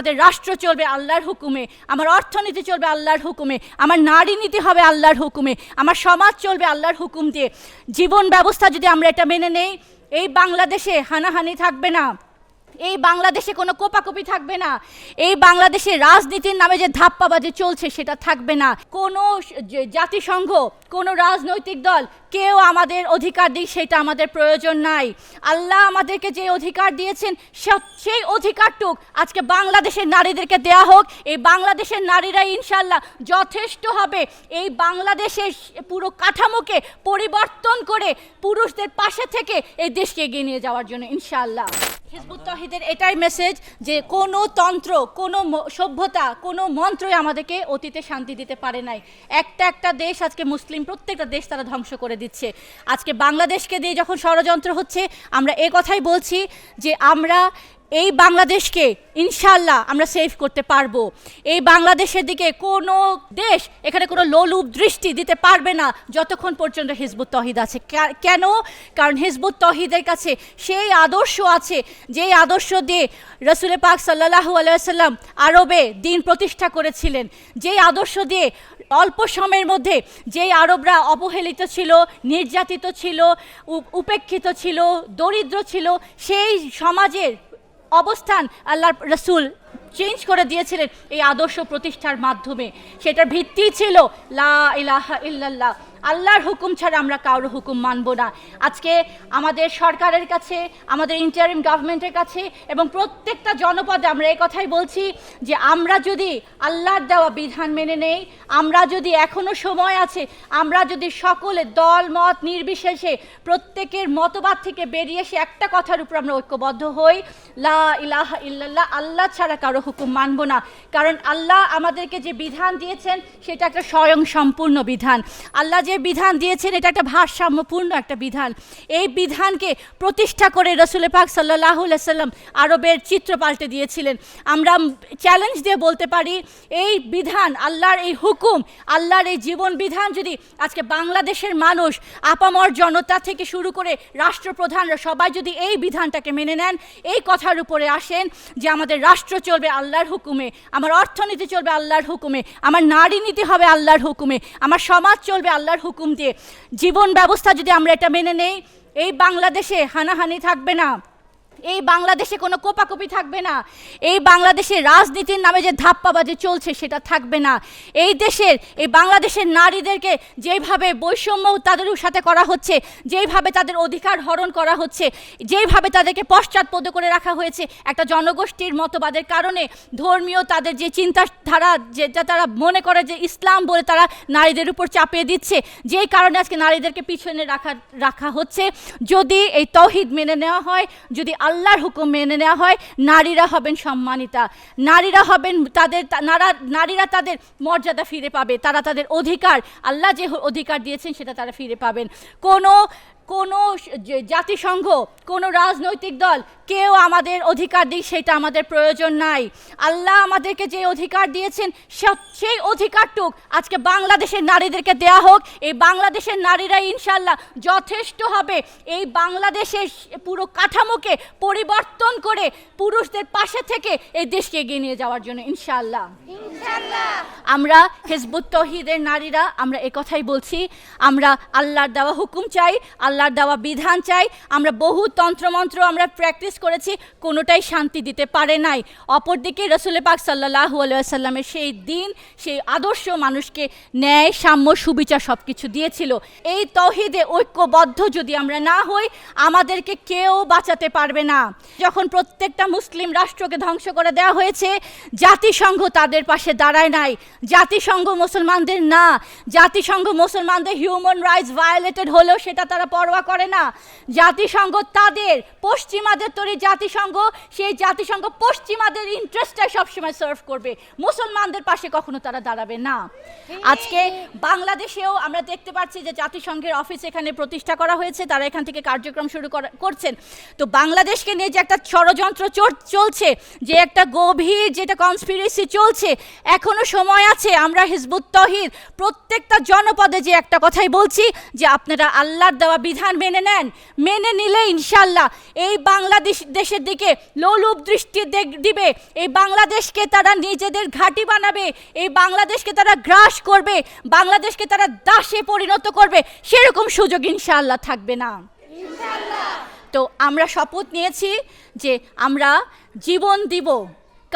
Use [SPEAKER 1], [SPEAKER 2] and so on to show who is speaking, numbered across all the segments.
[SPEAKER 1] আমাদের রাষ্ট্র চলবে আল্লাহর হুকুমে, আমার অর্থনীতি চলবে আল্লাহর হুকুমে, আমার নারী নীতি হবে আল্লাহর হুকুমে, আমার সমাজ চলবে আল্লাহর হুকুম দিয়ে। জীবন ব্যবস্থা যদি আমরা এটা মেনে নেই, এই বাংলাদেশে হানাহানি থাকবে না। এই বাংলাদেশে কোনো কোপাকপি থাকবে না। এই বাংলাদেশে রাজনীতির নামে যে ধাপ্পাবাজি চলছে, সেটা থাকবে না। কোনো জাতিসংঘ, কোনো রাজনৈতিক দল, কেউ আমাদের অধিকার দিক, সেটা আমাদের প্রয়োজন নাই। আল্লাহ আমাদেরকে যে অধিকার দিয়েছেন সেই অধিকারটুক আজকে বাংলাদেশের নারীদেরকে দেয়া হোক। এই বাংলাদেশের নারীরা ইনশাল্লাহ যথেষ্ট হবে। এই বাংলাদেশের পুরো কাঠামোকে পরিবর্তন করে পুরুষদের পাশে থেকে এই দেশকে এগিয়ে নিয়ে যাওয়ার জন্য ইনশাআল্লাহ। হিজবুত তহিদের এটাই মেসেজ যে কোনো তন্ত্র, কোনো সভ্যতা, কোনো মন্ত্রই আমাদেরকে অতীতে শান্তি দিতে পারে নাই। একটা একটা দেশ আজকে মুসলিম, প্রত্যেকটা দেশ তারা ধ্বংস করে দিচ্ছে। আজকে বাংলাদেশকে দিয়ে যখন ষড়যন্ত্র হচ্ছে, আমরা এ কথাই বলছি যে আমরা এই বাংলাদেশকে ইনশাল্লাহ আমরা সেভ করতে পারব। এই বাংলাদেশের দিকে কোনো দেশ এখানে কোনো লোলুপ দৃষ্টি দিতে পারবে না যতক্ষণ পর্যন্ত হিজবুত তহিদ আছে। কেন? কারণ হিজবুত তহিদের কাছে সেই আদর্শ আছে, যেই আদর্শ দিয়ে রসুল পাক সাল্লাহু আলাইসাল্লাম আরবে দিন প্রতিষ্ঠা করেছিলেন। যেই আদর্শ দিয়ে অল্প সময়ের মধ্যে যেই আরবরা অবহেলিত ছিল, নির্যাতিত ছিল উপেক্ষিত ছিল, দরিদ্র ছিল, সেই সমাজের অবস্থান আল্লাহর রসুল চেঞ্জ করে দিয়েছিলেন এই আদর্শ প্রতিষ্ঠার মাধ্যমে। সেটার ভিত্তি ছিল, লা ইলাহা ইল্লাল্লাহ। আল্লাহর হুকুম ছাড়া আমরা কারও হুকুম মানব না। আজকে আমাদের সরকারের কাছে, আমাদের ইন্টারিম গভর্নমেন্টের কাছে এবং প্রত্যেকটা জনপদে আমরা এই কথাই বলছি যে আমরা যদি আল্লাহর দেওয়া বিধান মেনে নেই, আমরা যদি এখনও সময় আছে, আমরা যদি সকলে দল, মত নির্বিশেষে প্রত্যেকের মতবাদ থেকে বেরিয়ে এসে একটা কথার উপর আমরা ঐক্যবদ্ধ হই, লা ইলাহা ইল্লাল্লাহ, আল্লাহ ছাড়া কারও হুকুম মানব না। কারণ আল্লাহ আমাদেরকে যে বিধান দিয়েছেন, সেটা একটা স্বয়ং সম্পূর্ণ বিধান। আল্লাহ যে বিধান দিয়েছেন, এটা একটা ভারসাম্যপূর্ণ একটা বিধান। এই বিধানকে প্রতিষ্ঠা করে রসুল পাক সাল্লাহ সাল্লাম আরবের চিত্র পাল্টে দিয়েছিলেন। আমরা চ্যালেঞ্জ দিয়ে বলতে পারি, এই বিধান, আল্লাহর এই হুকুম, আল্লাহর এই জীবন বিধান যদি আজকে বাংলাদেশের মানুষ, আপামর জনতা থেকে শুরু করে রাষ্ট্রপ্রধানরা সবাই যদি এই বিধানটাকে মেনে নেন, এই কথার উপরে আসেন যে আমাদের রাষ্ট্র চলবে আল্লাহর হুকুমে, আমার অর্থনীতি চলবে আল্লাহর হুকুমে, আমার নারী নীতি হবে আল্লাহর হুকুমে, আমার সমাজ চলবে আল্লাহর হুকুম দিয়ে। জীবন ব্যবস্থা যদি আমরা এটা মেনে নেই এই বাংলাদেশে হানাহানি থাকবে না। এই বাংলাদেশে কোনো কোপাকুপি থাকবে না। এই বাংলাদেশে রাজনীতির নামে যে ধাপ্পাবাজি চলছে, সেটা থাকবে না। এই দেশের, এই বাংলাদেশের নারীদেরকে যেইভাবে বৈষম্য তাদের সাথে করা হচ্ছে যেইভাবে তাদের অধিকার হরণ করা হচ্ছে যেইভাবে তাদেরকে পশ্চাৎপদ করে রাখা হয়েছে, একটা জনগোষ্ঠীর মতবাদের কারণে ধর্মীয় তাদের যে চিন্তাধারা, যেটা তারা মনে করে যে ইসলাম বলে তারা নারীদের উপর চাপিয়ে দিচ্ছে, যেই কারণে আজকে নারীদেরকে পিছনে রাখা রাখা হচ্ছে। যদি এই তহিদ মেনে নেওয়া হয়, যদি আল্লাহর হুকুম মেনে নেওয়া হয়। নারীরা হবেন সম্মানিতা। নারীরা হবেন তাদের, নারা- নারীরা তাদের মর্যাদা ফিরে পাবে। তারা তাদের অধিকার, আল্লাহ যে অধিকার দিয়েছেন সেটা তারা ফিরে পাবেন। কোনো কোনো যে জাতিসংঘ কোনো রাজনৈতিক দল কেউ আমাদের অধিকার দিক সেটা আমাদের প্রয়োজন নাই। আল্লাহ আমাদেরকে যে অধিকার দিয়েছেন সেই অধিকারটুক আজকে বাংলাদেশের নারীদেরকে দেয়া হোক। এই বাংলাদেশের নারীরা ইনশাল্লাহ যথেষ্ট হবে। এই বাংলাদেশের পুরো কাঠামোকে পরিবর্তন করে পুরুষদের পাশে থেকে এই দেশকে এগিয়ে নিয়ে যাওয়ার জন্য ইনশাল্লাহ। আমরা হেজবুত তহিদের নারীরা আমরা এ কথাই বলছি। আমরা আল্লাহর দেওয়া হুকুম চাই। আল্লাহর দেওয়া বিধান চাই। আমরা বহু তন্ত্রমন্ত্র আমরা প্র্যাকটিস করেছি, কোনোটাই শান্তি দিতে পারে নাই। অপরদিকে রসুল পাক সাল্লাহ আলাইসাল্লামের সেই দিন, সেই আদর্শ মানুষকে ন্যায়, সাম্য, সুবিচার সব কিছু দিয়েছিল। এই তহিদে ঐক্যবদ্ধ যদি আমরা না হই, আমাদেরকে কেউ বাঁচাতে পারবে না। যখন প্রত্যেকটা মুসলিম রাষ্ট্রকে ধ্বংস করে দেওয়া হয়েছে, জাতিসংঘ তাদের পাশে দাঁড়ায় নাই। জাতিসংঘ মুসলমানদের না। জাতিসংঘ মুসলমানদের হিউম্যান রাইটস ভায়োলেটেড হলেও সেটা তারা পরোয়া করে না। জাতিসংঘ তাদের, পশ্চিমাদের তৈরি জাতিসংঘ, সেই জাতিসংঘ পশ্চিমাদের ইন্টারেস্টটাই সবসময় সার্ভ করবে। মুসলমানদের পাশে কখনো তারা দাঁড়াবে না। আজকে বাংলাদেশেও আমরা দেখতে পাচ্ছি যে জাতিসংঘের অফিস এখানে প্রতিষ্ঠা করা হয়েছে, তারা এখান থেকে কার্যক্রম শুরু করা- করছেন। তো বাংলাদেশকে নিয়ে যে একটা ষড়যন্ত্র চল- চলছে, যে একটা গভীর যেটা কনস্পিরেসি চলছে, এখনও সময় আছে, আমরা হিজবুত তহিদ, প্রত্যেকটা জনপদে যে একটা কথাই বলছি, যে আপনারা আল্লাহর দেওয়া বিধান মেনে নেন মেনে নিলে ইনশাল্লাহ এই বাংলাদেশ দেশের দিকে লোলুপ দৃষ্টি দেখ- দিবে। এই বাংলাদেশকে তারা নিজেদের ঘাঁটি বানাবে এই বাংলাদেশকে তারা গ্রাস করবে বাংলাদেশকে তারা দাসে পরিণত করবে সেরকম সুযোগ ইনশাল্লাহ থাকবে না। তো আমরা শপথ নিয়েছি যে আমরা জীবন দিব।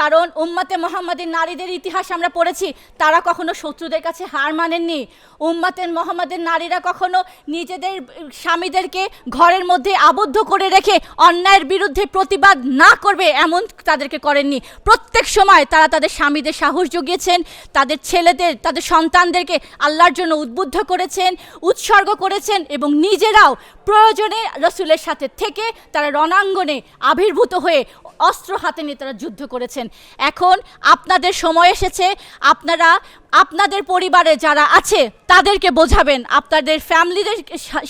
[SPEAKER 1] কারণ উম্মাতে মোহাম্মদের নারীদের ইতিহাস আমরা পড়েছি, তারা কখনো শত্রুদের কাছে হার মানেননি। উম্মাতের মোহাম্মদের নারীরা কখনো নিজেদের স্বামীদেরকে ঘরের মধ্যে আবদ্ধ করে রেখে অন্যায়ের বিরুদ্ধে প্রতিবাদ না করবে এমন তাদেরকে করেননি। প্রত্যেক সময় তারা তাদের স্বামীদের সাহস জুগিয়েছেন, তাদের ছেলেদের, তাদের সন্তানদেরকে আল্লাহর জন্য উদ্বুদ্ধ করেছেন, উৎসর্গ করেছেন এবং নিজেরাও প্রয়োজনে রসুলের সাথে থেকে তারা রণাঙ্গনে আবির্ভূত হয়ে অস্ত্র হাতে নিয়ে তারা যুদ্ধ করেছেন। এখন আপনাদের সময় এসেছে, আপনারা, আপনাদের পরিবারে যারা আছে, তাদেরকে বোঝাবেন, আপনাদের ফ্যামিলিদের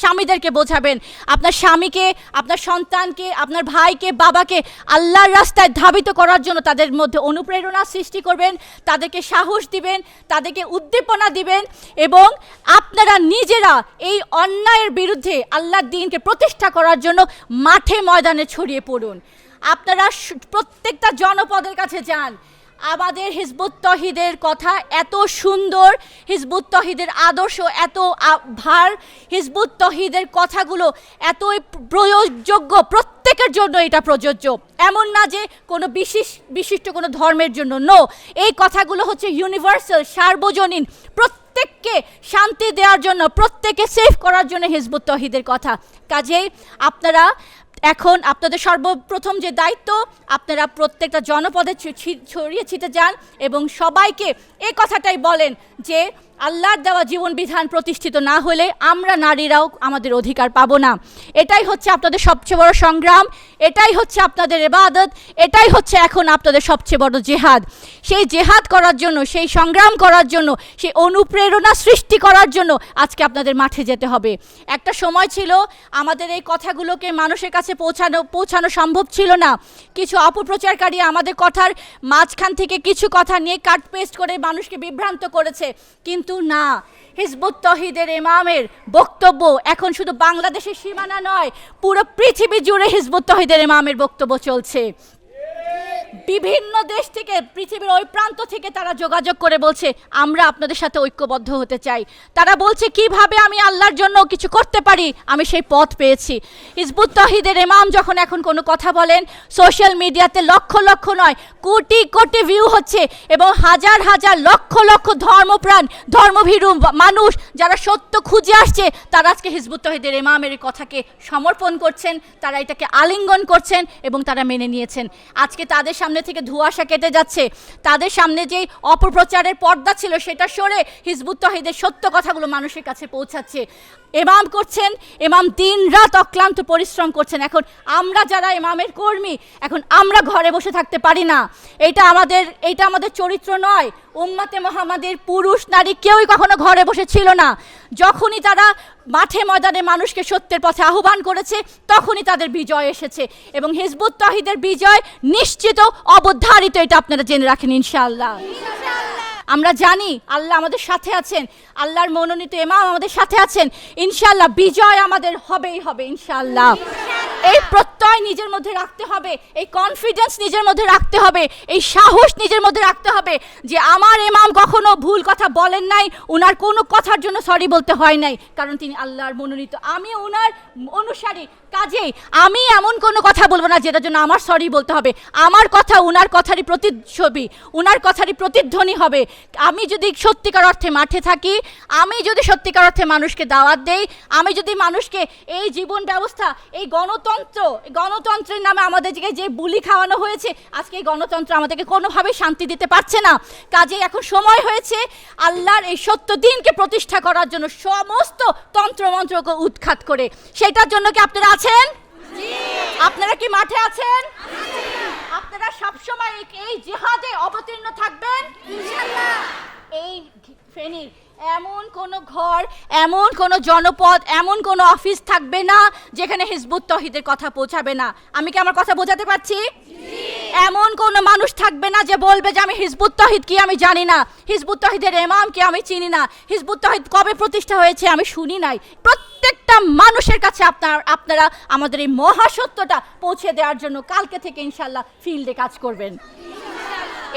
[SPEAKER 1] স্বামীদেরকে বোঝাবেন। আপনার স্বামীকে, আপনার সন্তানকে, আপনার ভাইকে, বাবাকে আল্লাহর রাস্তায় ধাবিত করার জন্য তাদের মধ্যে অনুপ্রেরণা সৃষ্টি করবেন, তাদেরকে সাহস দিবেন, তাদেরকে উদ্দীপনা দিবেন এবং আপনারা নিজেরা এই অন্যায়ের বিরুদ্ধে আল্লাহর দিনকে প্রতিষ্ঠা করার জন্য মাঠে ময়দানে ছড়িয়ে পড়ুন। আপনারা প্রত্যেকটা জনপদের কাছে যান। আমাদের হিজবুত তহিদের কথা এত সুন্দর, হিজবুত তহিদের আদর্শ এত ভার, হিজবুত তহিদের কথাগুলো এতই প্রয়োগযোগ্য, প্রত্যেকের জন্য এটা প্রযোজ্য। এমন না যে কোনো বিশেষ, বিশিষ্ট কোনো ধর্মের জন্য নো এই কথাগুলো হচ্ছে ইউনিভার্সাল সার্বজনীন। প্রত্যেককে শান্তি দেওয়ার জন্য প্রত্যেকে সেভ করার জন্য হিজবুত তহিদের কথা। কাজেই আপনারা এখন আপনাদের সর্বপ্রথম যে দায়িত্ব, আপনারা প্রত্যেকটা জনপদে ছড়িয়ে ছিটে যান এবং সবাইকে এ কথাটাই বলেন যে আল্লাহর দেওয়া জীবন বিধান প্রতিষ্ঠিত না হলে আমরা নারীরাও আমাদের অধিকার পাবো না। এটাই হচ্ছে আপনাদের সবচেয়ে বড় সংগ্রাম, এটাই হচ্ছে আপনাদের এবাদত এটাই হচ্ছে এখন আপনাদের সবচেয়ে বড় জেহাদ। সেই জেহাদ করার জন্য, সেই সংগ্রাম করার জন্য, সেই অনুপ্রেরণা সৃষ্টি করার জন্য আজকে আপনাদের মাঠে যেতে হবে। একটা সময় ছিল, আমাদের এই কথাগুলোকে মানুষের কাছে পৌঁছানো পৌঁছানো সম্ভব ছিল না। কিছু অপপ্রচারকারী আমাদের কথার মাঝখান থেকে কিছু কথা নিয়ে কাট পেস্ট করে মানুষকে বিভ্রান্ত করেছে। কিন্তু না। হিজবুত তহিদের ইমামের বক্তব্য এখন শুধু বাংলাদেশের সীমানা নয়, পুরো পৃথিবী জুড়ে হিজবুত তহিদের ইমামের বক্তব্য চলছে। বিভিন্ন দেশ থেকে, পৃথিবীর ওই প্রান্ত থেকে তারা যোগাযোগ করে বলছে, আমরা আপনাদের সাথে ঐক্যবদ্ধ হতে চাই। তারা বলছে, কীভাবে আমি আল্লাহর জন্য কিছু করতে পারি? আমি সেই পথ পেয়েছি। হিজবুত তহিদের ইমাম যখন এখন কোনো কথা বলেন, সোশ্যাল মিডিয়াতে লক্ষ লক্ষ নয়, কোটি কোটি ভিউ হচ্ছে এবং হাজার হাজার লক্ষ লক্ষ ধর্মপ্রাণ, ধর্মভীরু মানুষ যারা সত্য খুঁজে আসছে, তারা আজকে হিজবুত তহিদের ইমামের এই কথাকে সমর্পণ করছেন, তারা এটাকে আলিঙ্গন করছেন এবং তারা মেনে নিয়েছেন। আজকে তাদের সামনে থেকে ধোঁয়াশা কেটে যাচ্ছে। তাদের সামনে যে অপপ্রচারের পর্দা ছিল, সেটা সরে হিজবুত তহিদের সত্য কথাগুলো মানুষের কাছে পৌঁছাচ্ছে। এমাম করছেন, এমাম দিন রাত অক্লান্ত পরিশ্রম করছেন। এখন আমরা যারা এমামের কর্মী, এখন আমরা ঘরে বসে থাকতে পারি না। এটা আমাদের এটা আমাদের চরিত্র নয়। উম্মাতে মোহাম্মদের পুরুষ নারী কেউই কখনো ঘরে বসে ছিল না। যখনই তারা মাঠে ময়দানে মানুষকে সত্যের পথে আহ্বান করেছে, তখনই তাদের বিজয় এসেছে। এবং হিজবুত তাহিদের বিজয় নিশ্চিত অবধারিত, এটা আপনারা জেনে রাখেন ইনশাআল্লাহ। আমরা জানি আল্লাহ আমাদের সাথে আছেন, আল্লাহর মনোনীত এমাম আমাদের সাথে আছেন। ইনশাআল্লাহ বিজয় আমাদের হবেই হবে ইনশাআল্লাহ। এই প্রত্যয় নিজের মধ্যে রাখতে হবে, এই কনফিডেন্স নিজের মধ্যে রাখতে হবে, এই সাহস নিজের মধ্যে রাখতে হবে যে আমার এমাম কখনো ভুল কথা বলেন নাই, উনার কোনো কথার জন্য সরি বলতে হয় নাই। কারণ তিনি আল্লাহর মনোনীত। আমি উনার অনুসারী, কাজেই আমি এমন কোনো কথা বলব না যেটার জন্য আমার সরি বলতে হবে। আমার কথা উনার কথারই প্রতিচ্ছবি, উনার কথারই প্রতিধ্বনি হবে। আমি যদি সত্যিকার অর্থে মাঠে থাকি, আমি যদি সত্যিকার অর্থে মানুষকে দাওয়াত দেই, আমি যদি মানুষকে এই জীবন ব্যবস্থা, এই গণতন্ত্র এই গণতন্ত্রের নামে আমাদেরকে যে বুলি খাওয়ানো হয়েছে, আজকে এই গণতন্ত্র আমাদেরকে কোনোভাবে শান্তি দিতে পারছে না। কাজে এখন সময় হয়েছে আল্লাহর এই সত্য দিনকে প্রতিষ্ঠা করার জন্য সমস্ত তন্ত্রমন্ত্রকে উৎখাত করে। সেটার জন্য কি আপনারা আছেন? আপনারা কি মাঠে আছেন? আপনারা সবসময় এই জিহাদে অবতীর্ণ থাকবেন? এই ফেনীর এমন কোনো ঘর, এমন কোনো জনপদ, এমন কোনো অফিস থাকবে না যেখানে হিজবুত তহিদের কথা পৌঁছাবে না। আমি কি আমার কথা বোঝাতে পারছি? এমন কোনো মানুষ থাকবে না যে বলবে যে আমি হিজবুত তহিদ কি আমি জানি না। হিজবুত তহিদের এমাম কি আমি চিনি না? হিজবুত তহিদ কবে প্রতিষ্ঠা হয়েছে আমি শুনি নাই। প্রত্যেকটা মানুষের কাছে আপনার, আপনারা আমাদের এই মহাসত্যটা পৌঁছে দেওয়ার জন্য কালকে থেকে ইনশাল্লাহ ফিল্ডে কাজ করবেন।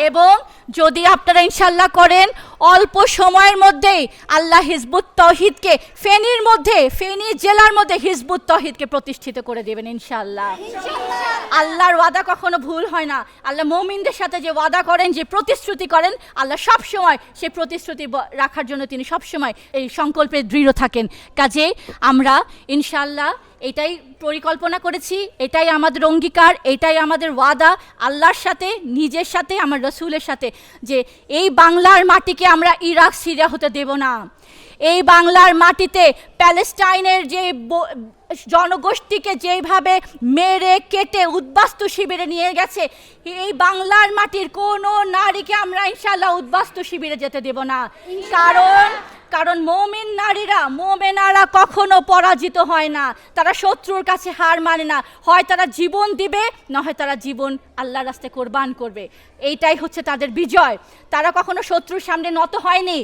[SPEAKER 1] এবং যদি আপনারা ইনশাল্লাহ করেন, অল্প সময়ের মধ্যেই আল্লাহ হিজবুত তহিদকে ফেনীর মধ্যে, ফেনী জেলার মধ্যে হিজবুত তহিদকে প্রতিষ্ঠিত করে দেবেন ইনশাল্লাহ আল্লাহর ওয়াদা কখনো ভুল হয় না। আল্লাহ মমিনদের সাথে যে ওয়াদা করেন, যে প্রতিশ্রুতি করেন, আল্লাহ সব সময় সেই প্রতিশ্রুতি রাখার জন্য তিনি সব সময় এই সংকল্পে দৃঢ় থাকেন। কাজে আমরা ইনশাল্লাহ এটাই পরিকল্পনা করেছি, এটাই আমাদের অঙ্গীকার, এটাই আমাদের ওয়াদা। আল্লাহর সাথে, নিজের সাথে, আমার রসুলের সাথে যে এই বাংলার মাটিকে আমরা ইরাক সিরিয়া হতে দেব না। এই বাংলার মাটিতে প্যালেস্টাইনের যে জনগোষ্ঠীকে যেভাবে মেরে কেটে উদ্বাস্তু শিবিরে নিয়ে গেছে এই বাংলার মাটির কোনো নারীকে আমরা ইনশাল্লাহ উদ্বাস্তু শিবিরে যেতে দেব না। কারণ কারণ মৌমিন নারীরা মোমেনারা কখনো পরাজিত হয় না। তারা শত্রুর কাছে হার মানে না। হয় তারা জীবন দিবে না হয় তারা জীবন আল্লাহ রাস্তায় কোরবান করবে। এইটাই হচ্ছে তাদের বিজয়। তারা কখনো শত্রুর সামনে নত হয়নি।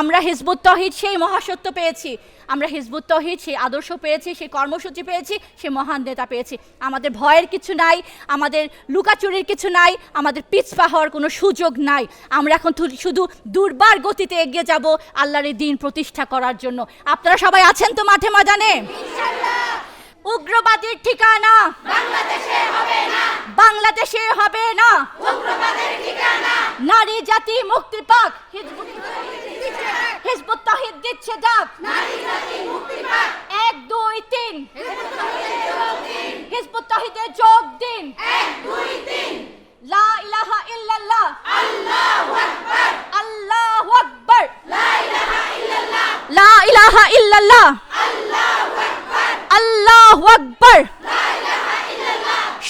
[SPEAKER 1] আমরা হিজবুত তহিদ সেই মহাসত্য পেয়েছি। আমরা হিজবুত তহিদ সেই আদর্শ পেয়েছি সেই কর্মসূচি পেয়েছি সে মহান নেতা পেয়েছি। আমাদের ভয়ের কিছু নাই আমাদের লুকাচুরির কিছু নাই আমাদের পিছপা হওয়ার কোনো সুযোগ নাই। আমরা এখন শুধু দুর্বার গতিতে এগিয়ে যাব আল্লাহর এই দিন প্রতিষ্ঠা করার জন্য। আপনারা সবাই আছেন তো মাঠে ময়দানে? উগ্রবাদীর ঠিকানা? বাংলাদেশে হবে না। বাংলাদেশে হবে না। উগ্রবাদের ঠিকানা। নারী জাতি মুক্তি পাক। হিজবুত তাহিদ দিচ্ছে ডাক এক, দুই, তিন। হিজবুত তাহিদে যোগ দিন। লা ইলাহা ইল্লাল্লাহ। আল্লাহু আকবার। লা ইলাহা ইল্লাল্লাহ। আল্লাহু আকবার।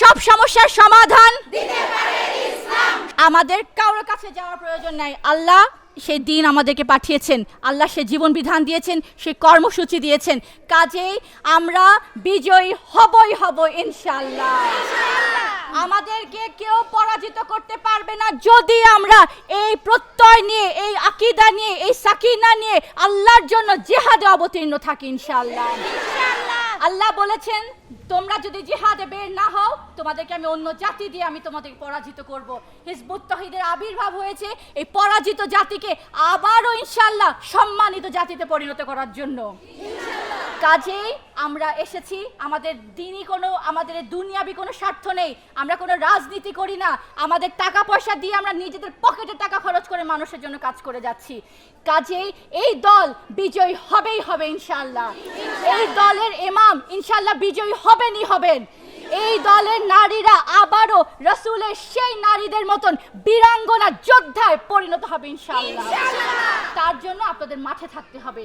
[SPEAKER 1] সব সমস্যার সমাধান। আমাদের কারোর কাছে যাওয়ার প্রয়োজন নাই। আল্লাহ সেই দিন আমাদেরকে পাঠিয়েছেন। আল্লাহ সে জীবন বিধান দিয়েছেন, সে কর্মসূচি দিয়েছেন। কাজেই আমরা বিজয়ী হবই হব ইনশাল্লাহ আমাদেরকে কেউ পরাজিত করতে পারবে না যদি আমরা এই প্রত্যয় নিয়ে, এই আকিদা নিয়ে, এই সাকিনা নিয়ে আল্লাহর জন্য জেহাদে অবতীর্ণ থাকি ইনশাল্লাহ আল্লাহ বলেছেন, তোমরা যদি জিহাদে বের না হও, তোমাদেরকে আমি অন্য জাতি দিয়ে আমি তোমাদের পরাজিত করব। হিজবুত তহিদের আবির্ভাব হয়েছে এই পরাজিত জাতিকে আবারও ইনশাল্লাহ সম্মানিত জাতিতে পরিণত করার জন্য। কাজেই আমরা এসেছি, আমাদের দিনই কোনো, আমাদের দুনিয়াবি কোনো স্বার্থ নেই, আমরা কোনো রাজনীতি করি না, আমাদের টাকা পয়সা দিয়ে আমরা নিজেদের পকেটে টাকা খরচ করে মানুষের জন্য কাজ করে যাচ্ছি। কাজেই এই দল বিজয়ী হবেই হবে ইনশাল্লাহ এই দলের ইমাম ইনশাল্লাহ বিজয়ী হবেনই হবেন। এই দলের নারীরা আবারও রসুলের সেই নারীদের মতন বীরাঙ্গনা যোদ্ধায় পরিণত হবে ইনশাল্লাহ তার জন্য আপনাদের মাঠে থাকতে হবে।